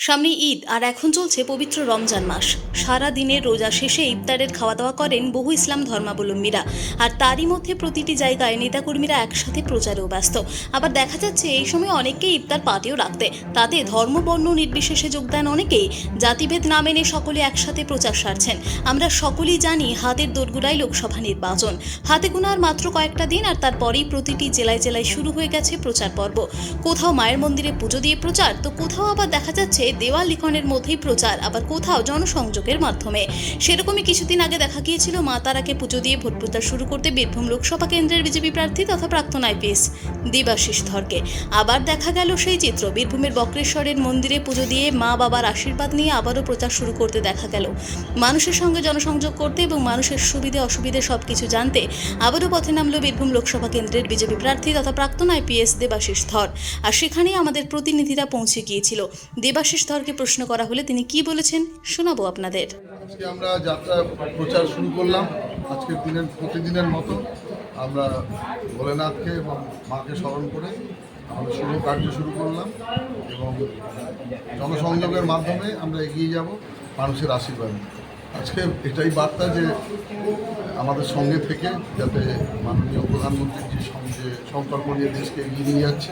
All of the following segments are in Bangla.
সামনে ঈদ আর এখন চলছে পবিত্র রমজান মাস। সারা দিনের রোজা শেষে ইফতারের খাওয়া দাওয়া করেন বহু ইসলাম ধর্মাবলম্বীরা। আর তারই মধ্যে প্রতিটি জায়গায় নেতাকর্মীরা একসাথে প্রচারেও ব্যস্ত। আবার দেখা যাচ্ছে এই সময় অনেকেই ইফতার পার্টিও রাখতে। তাতে ধর্ম, বর্ণ নির্বিশেষে যোগদান অনেকেই। জাতিভেদ না মেনে সকলে একসাথে প্রচার সারছেন। আমরা সকলেই জানি হাতের দোরগোড়ায় লোকসভা নির্বাচন। হাতে গোনার মাত্র কয়েকটা দিন আর তারপরেই প্রতিটি জেলায় জেলায় শুরু হয়ে গেছে প্রচার পর্ব। কোথাও মায়ের মন্দিরে পুজো দিয়ে প্রচার, তো কোথাও আবার দেখা যাচ্ছে দেওয়াল লিখনের মধ্যেই প্রচার, আবার কোথাও জনসংযোগের মাধ্যমে। সেরকমই কিছুদিন আগে দেখা গিয়েছিল মা তারাকে পুজো দিয়ে ভোট প্রচার শুরু করতে বীরভূম লোকসভা কেন্দ্রের বিজেপি প্রার্থী তথা প্রাক্তন আইপিএস দেবাশিস ধরকে। আবার দেখা গেল সেই চিত্র, বীরভূমের বক্রেশ্বরের মন্দিরে পুজো দিয়ে মা বাবার আশীর্বাদ নিয়ে আবারও প্রচার শুরু করতে দেখা গেল। মানুষের সঙ্গে জনসংযোগ করতে এবং মানুষের সুবিধে অসুবিধে সব কিছু জানতে আবারও পথে নামলো বীরভূম লোকসভা কেন্দ্রের বিজেপি প্রার্থী তথা প্রাক্তন আইপিএস দেবাশিস ধর। আর সেখানেই আমাদের প্রতিনিধিরা পৌঁছে গিয়েছিল। দেবাশিস ধরকে প্রশ্ন করা হলে তিনি কি বলেছেন শোনাবো আপনাদের। আজকে আমরা যাত্রা প্রচার শুরু করলাম। আজকের দিনের প্রতিদিনের মতো আমরা ভোলেনাথকে এবং মাকে স্মরণ করে আমরা শুভ কার্য শুরু করলাম এবং জনসংযোগের মাধ্যমে আমরা এগিয়ে যাব মানুষের আশীর্বাদ আজকে এটাই বার্তা যে আমাদের সঙ্গে থেকে যাতে মাননীয় প্রধানমন্ত্রীর যে সংকল্প নিয়ে দেশকে এগিয়ে নিয়ে যাচ্ছে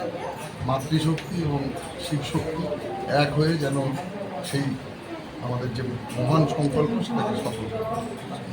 মাতৃশক্তি এবং শিবশক্তি এক হয়ে যেন সেই আমাদের যে মহান সংকল্প সেটাকে সফল।